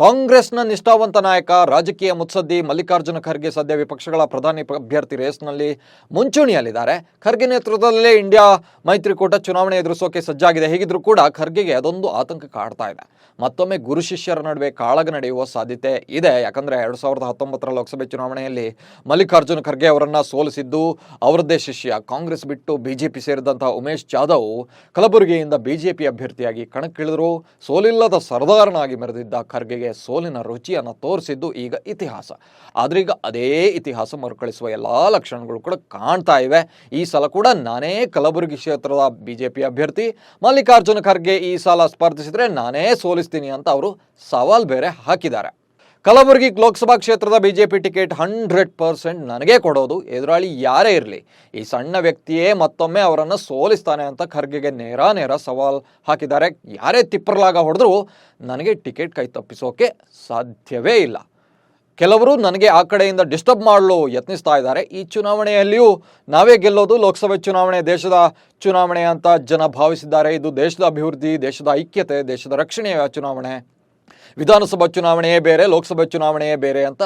ಕಾಂಗ್ರೆಸ್ನ ನಿಷ್ಠಾವಂತ ನಾಯಕ, ರಾಜಕೀಯ ಮುತ್ಸದ್ದಿ ಮಲ್ಲಿಕಾರ್ಜುನ ಖರ್ಗೆ ಸದ್ಯ ವಿಪಕ್ಷಗಳ ಪ್ರಧಾನಿ ಅಭ್ಯರ್ಥಿ ರೇಸ್ನಲ್ಲಿ ಮುಂಚೂಣಿಯಲ್ಲಿದ್ದಾರೆ. ಖರ್ಗೆ ನೇತೃತ್ವದಲ್ಲೇ ಇಂಡಿಯಾ ಮೈತ್ರಿಕೂಟ ಚುನಾವಣೆ ಎದುರಿಸೋಕೆ ಸಜ್ಜಾಗಿದೆ. ಹೀಗಿದ್ರೂ ಕೂಡ ಖರ್ಗೆಗೆ ಅದೊಂದು ಆತಂಕ ಕಾಡ್ತಾ ಇದೆ. ಮತ್ತೊಮ್ಮೆ ಗುರು ಶಿಷ್ಯರ ನಡುವೆ ಕಾಳಗ ನಡೆಯುವ ಸಾಧ್ಯತೆ ಇದೆ. ಯಾಕಂದ್ರೆ ಎರಡು ಸಾವಿರದ ಹತ್ತೊಂಬತ್ತರ ಲೋಕಸಭೆ ಚುನಾವಣೆಯಲ್ಲಿ ಮಲ್ಲಿಕಾರ್ಜುನ ಖರ್ಗೆ ಅವರನ್ನು ಸೋಲಿಸಿದ್ದು ಅವರದ್ದೇ ಶಿಷ್ಯ. ಕಾಂಗ್ರೆಸ್ ಬಿಟ್ಟು ಬಿಜೆಪಿ ಸೇರಿದಂತಹ ಉಮೇಶ್ ಜಾಧವ್ ಕಲಬುರಗಿಯಿಂದ ಬಿಜೆಪಿ ಅಭ್ಯರ್ಥಿಯಾಗಿ ಕಣಕ್ಕಿಳಿದರು. ಸೋಲಿಲ್ಲದ ಸರ್ದಾರನಾಗಿ ಮೆರೆದಿದ್ದ ಖರ್ಗೆಗೆ ಸೋಲಿನ ರುಚಿಯನ್ನು ತೋರಿಸಿದ್ದು ಈಗ ಇತಿಹಾಸ. ಆದ್ರೀಗ ಅದೇ ಇತಿಹಾಸ ಮರುಕಳಿಸುವ ಎಲ್ಲ ಲಕ್ಷಣಗಳು ಕೂಡ ಕಾಣ್ತಾ ಇವೆ. ಈ ಸಲ ಕೂಡ ನಾನೇ ಕಲಬುರಗಿ ಕ್ಷೇತ್ರದ ಬಿಜೆಪಿ ಅಭ್ಯರ್ಥಿ. ಮಲ್ಲಿಕಾರ್ಜುನ ಖರ್ಗೆ ಈ ಸಲ ಸ್ಪರ್ಧಿಸಿದ್ರೆ ನಾನೇ ಸೋಲಿಸ್ತೀನಿ ಅಂತ ಅವರು ಸವಾಲ್ ಬೇರೆ ಹಾಕಿದ್ದಾರೆ. ಕಲಬುರಗಿ ಲೋಕಸಭಾ ಕ್ಷೇತ್ರದ ಬಿಜೆಪಿ ಟಿಕೆಟ್ ಹಂಡ್ರೆಡ್ ಪರ್ಸೆಂಟ್ ನನಗೆ ಕೊಡೋದು. ಎದುರಾಳಿ ಯಾರೇ ಇರಲಿ, ಈ ಸಣ್ಣ ವ್ಯಕ್ತಿಯೇ ಮತ್ತೊಮ್ಮೆ ಅವರನ್ನು ಸೋಲಿಸ್ತಾನೆ ಅಂತ ಖರ್ಗೆಗೆ ನೇರ ನೇರ ಸವಾಲ್ ಹಾಕಿದ್ದಾರೆ. ಯಾರೇ ತಿಪ್ಪರ್ಲಾಗ ಹೊಡೆದ್ರೂ ನನಗೆ ಟಿಕೆಟ್ ಕೈ ತಪ್ಪಿಸೋಕೆ ಸಾಧ್ಯವೇ ಇಲ್ಲ. ಕೆಲವರು ನನಗೆ ಆ ಕಡೆಯಿಂದ ಡಿಸ್ಟರ್ಬ್ ಮಾಡಲು ಯತ್ನಿಸ್ತಾ ಇದ್ದಾರೆ. ಈ ಚುನಾವಣೆಯಲ್ಲಿಯೂ ನಾವೇ ಗೆಲ್ಲೋದು. ಲೋಕಸಭೆ ಚುನಾವಣೆ ದೇಶದ ಚುನಾವಣೆ ಅಂತ ಜನ ಭಾವಿಸಿದ್ದಾರೆ. ಇದು ದೇಶದ ಅಭಿವೃದ್ಧಿ, ದೇಶದ ಐಕ್ಯತೆ, ದೇಶದ ರಕ್ಷಣೆಯ ಚುನಾವಣೆ. ವಿಧಾನಸಭಾ ಚುನಾವಣೆಯೇ ಬೇರೆ ಲೋಕಸಭಾ ಚುನಾವಣೆಯೇ ಬೇರೆ ಅಂತ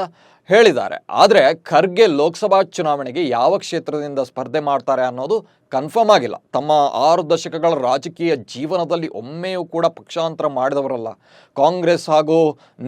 ಹೇಳಿದ್ದಾರೆ. ಆದರೆ ಖರ್ಗೆ ಲೋಕಸಭಾ ಚುನಾವಣೆಗೆ ಯಾವ ಕ್ಷೇತ್ರದಿಂದ ಸ್ಪರ್ಧೆ ಮಾಡ್ತಾರೆ ಅನ್ನೋದು ಕನ್ಫರ್ಮ್ ಆಗಿಲ್ಲ. ತಮ್ಮ ಆರು ದಶಕಗಳ ರಾಜಕೀಯ ಜೀವನದಲ್ಲಿ ಒಮ್ಮೆಯೂ ಕೂಡ ಪಕ್ಷಾಂತರ ಮಾಡಿದವರಲ್ಲ. ಕಾಂಗ್ರೆಸ್ ಹಾಗೂ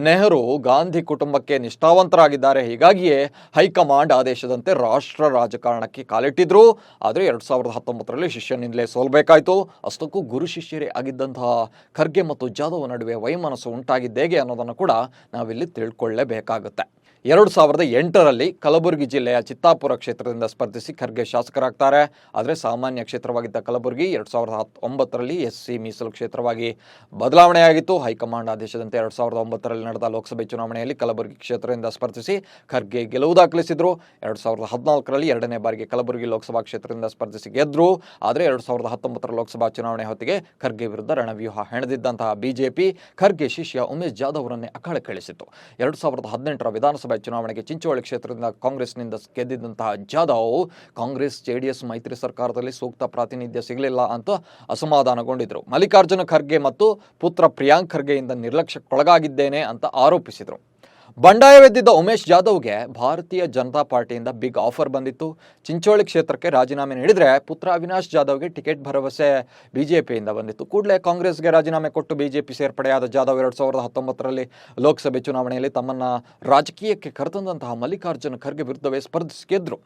ನೆಹರು ಗಾಂಧಿ ಕುಟುಂಬಕ್ಕೆ ನಿಷ್ಠಾವಂತರಾಗಿದ್ದಾರೆ. ಹೀಗಾಗಿಯೇ ಹೈಕಮಾಂಡ್ ಆದೇಶದಂತೆ ರಾಷ್ಟ್ರ ರಾಜಕಾರಣಕ್ಕೆ ಕಾಲಿಟ್ಟಿದ್ರು. ಆದರೆ ಎರಡು ಸಾವಿರದ ಹತ್ತೊಂಬತ್ತರಲ್ಲಿ ಶಿಷ್ಯನಿಂದಲೇ ಸೋಲ್ಬೇಕಾಯಿತು. ಅಷ್ಟಕ್ಕೂ ಗುರು ಶಿಷ್ಯರೇ ಆಗಿದ್ದಂತಹ ಖರ್ಗೆ ಮತ್ತು ಜಾಧವ್ ನಡುವೆ ವೈಮನಸ್ಸು ಉಂಟಾಗಿದ್ದೇಗೆ ಅನ್ನೋದನ್ನು ಕೂಡ ನಾವಿಲ್ಲಿ ತಿಳ್ಕೊಳ್ಳೇಬೇಕಾಗುತ್ತೆ. ಎರಡು ಸಾವಿರದ ಎಂಟರಲ್ಲಿ ಕಲಬುರಗಿ ಜಿಲ್ಲೆಯ ಚಿತ್ತಾಪುರ ಕ್ಷೇತ್ರದಿಂದ ಸ್ಪರ್ಧಿಸಿ ಖರ್ಗೆ ಶಾಸಕರಾಗ್ತಾರೆ. ಆದರೆ ಸಾಮಾನ್ಯ ಕ್ಷೇತ್ರವಾಗಿದ್ದ ಕಲಬುರಗಿ ಎರಡು ಸಾವಿರದ ಹತ್ತೊಂಬತ್ತರಲ್ಲಿ ಎಸ್ ಸಿ ಮೀಸಲು ಕ್ಷೇತ್ರವಾಗಿ ಬದಲಾವಣೆಯಾಗಿತ್ತು. ಹೈಕಮಾಂಡ್ ಆದೇಶದಂತೆ ಎರಡು ಸಾವಿರದ ಒಂಬತ್ತರಲ್ಲಿ ನಡೆದ ಲೋಕಸಭೆ ಚುನಾವಣೆಯಲ್ಲಿ ಕಲಬುರಗಿ ಕ್ಷೇತ್ರದಿಂದ ಸ್ಪರ್ಧಿಸಿ ಖರ್ಗೆ ಗೆಲುವು ದಾಖಲಿಸಿದ್ರು. ಎರಡು ಸಾವಿರದ ಹದಿನಾಲ್ಕರಲ್ಲಿ ಎರಡನೇ ಬಾರಿಗೆ ಕಲಬುರಗಿ ಲೋಕಸಭಾ ಕ್ಷೇತ್ರದಿಂದ ಸ್ಪರ್ಧಿಸಿ ಗೆದ್ದರು ಆದರೆ ಎರಡು ಸಾವಿರದ ಹತ್ತೊಂಬತ್ತರ ಲೋಕಸಭಾ ಚುನಾವಣೆ ಹೊತ್ತಿಗೆ ಖರ್ಗೆ ವಿರುದ್ಧ ರಣವ್ಯೂಹ ಹೆಣೆದಿದ್ದಂತಹ ಬಿಜೆಪಿ ಖರ್ಗೆ ಶಿಷ್ಯ ಉಮೇಶ್ ಜಾಧವ್ ಅವರನ್ನೇ ಅಖಾಡಕ್ಕಿಳಿಸಿತು ಎರಡು ಸಾವಿರದ ಹದಿನೆಂಟರ ವಿಧಾನಸಭೆ ಚುನಾವಣೆಗೆ ಚಿಂಚೋಳಿ ಕ್ಷೇತ್ರದಿಂದ ಕಾಂಗ್ರೆಸ್ನಿಂದ ಗೆದ್ದಿದ್ದಂತಹ ಜಾಧವ್, ಕಾಂಗ್ರೆಸ್ ಜೆಡಿಎಸ್ ಮೈತ್ರಿ ಸರ್ಕಾರದಲ್ಲಿ ಸೂಕ್ತ ಪ್ರಾತಿನಿಧ್ಯ ಸಿಗಲಿಲ್ಲ ಅಂತ ಅಸಮಾಧಾನಗೊಂಡಿದ್ರು. ಮಲ್ಲಿಕಾರ್ಜುನ ಖರ್ಗೆ ಮತ್ತು ಪುತ್ರ ಪ್ರಿಯಾಂಕ್ ಖರ್ಗೆಯಿಂದ ನಿರ್ಲಕ್ಷ್ಯಕ್ಕೊಳಗಾಗಿದ್ದೇನೆ ಅಂತ ಆರೋಪಿಸಿದರು. ಬಂಡಾಯವೆದ್ದಿದ್ದ ಉಮೇಶ್ ಜಾಧವ್ಗೆ ಭಾರತೀಯ ಜನತಾ ಪಾರ್ಟಿಯಿಂದ ಬಿಗ್ ಆಫರ್ ಬಂದಿತ್ತು. ಚಿಂಚೋಳಿ ಕ್ಷೇತ್ರಕ್ಕೆ ರಾಜೀನಾಮೆ ನೀಡಿದರೆ ಪುತ್ರ ಅವಿನಾಶ್ ಜಾಧವ್ಗೆ ಟಿಕೆಟ್ ಭರವಸೆ ಬಿಜೆಪಿಯಿಂದ ಬಂದಿತ್ತು. ಕೂಡಲೇ ಕಾಂಗ್ರೆಸ್ಗೆ ರಾಜೀನಾಮೆ ಕೊಟ್ಟು ಬಿಜೆಪಿ ಸೇರ್ಪಡೆಯಾದ ಜಾಧವ್ ಎರಡು ಸಾವಿರದ ಹತ್ತೊಂಬತ್ತರಲ್ಲಿ ಲೋಕಸಭೆ ಚುನಾವಣೆಯಲ್ಲಿ ತಮ್ಮನ್ನ ರಾಜಕೀಯಕ್ಕೆ ಕರೆತಂದಂತಹ ಮಲ್ಲಿಕಾರ್ಜುನ ಖರ್ಗೆ ವಿರುದ್ಧವೇ ಸ್ಪರ್ಧಿಸಿ ಗೆದ್ರು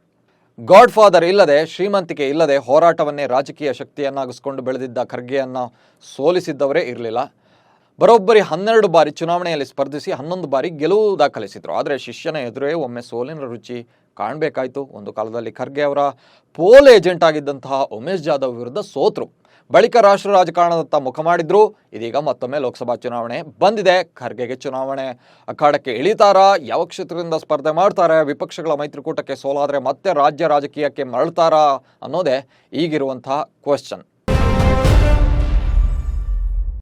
ಗಾಡ್ ಫಾದರ್ ಇಲ್ಲದೆ ಶ್ರೀಮಂತಿಕೆ ಇಲ್ಲದೆ ಹೋರಾಟವನ್ನೇ ರಾಜಕೀಯ ಶಕ್ತಿಯನ್ನಾಗಿಸ್ಕೊಂಡು ಬೆಳೆದಿದ್ದ ಖರ್ಗೆಯನ್ನು ಸೋಲಿಸಿದ್ದವರೇ ಇರಲಿಲ್ಲ. ಬರೋಬ್ಬರಿ ಹನ್ನೆರಡು ಬಾರಿ ಚುನಾವಣೆಯಲ್ಲಿ ಸ್ಪರ್ಧಿಸಿ ಹನ್ನೊಂದು ಬಾರಿ ಗೆಲುವು ದಾಖಲಿಸಿದ್ರು. ಆದರೆ ಶಿಷ್ಯನ ಎದುರೇ ಒಮ್ಮೆ ಸೋಲಿನ ರುಚಿ ಕಾಣಬೇಕಾಯಿತು. ಒಂದು ಕಾಲದಲ್ಲಿ ಖರ್ಗೆ ಅವರ ಪೋಲ್ ಏಜೆಂಟ್ ಆಗಿದ್ದಂತಹ ಉಮೇಶ್ ಜಾಧವ್ ವಿರುದ್ಧ ಸೋತರು. ಬಳಿಕ ರಾಷ್ಟ್ರ ರಾಜಕಾರಣದತ್ತ ಮುಖ ಮಾಡಿದ್ರು. ಇದೀಗ ಮತ್ತೊಮ್ಮೆ ಲೋಕಸಭಾ ಚುನಾವಣೆ ಬಂದಿದೆ. ಖರ್ಗೆಗೆ ಚುನಾವಣೆ ಅಖಾಡಕ್ಕೆ ಇಳಿತಾರಾ? ಯಾವ ಕ್ಷೇತ್ರದಿಂದ ಸ್ಪರ್ಧೆ ಮಾಡ್ತಾರೆ? ವಿಪಕ್ಷಗಳ ಮೈತ್ರಿಕೂಟಕ್ಕೆ ಸೋಲಾದರೆ ಮತ್ತೆ ರಾಜ್ಯ ರಾಜಕೀಯಕ್ಕೆ ಮರಳ್ತಾರಾ ಅನ್ನೋದೇ ಈಗಿರುವಂತಹ ಕ್ವಶನ್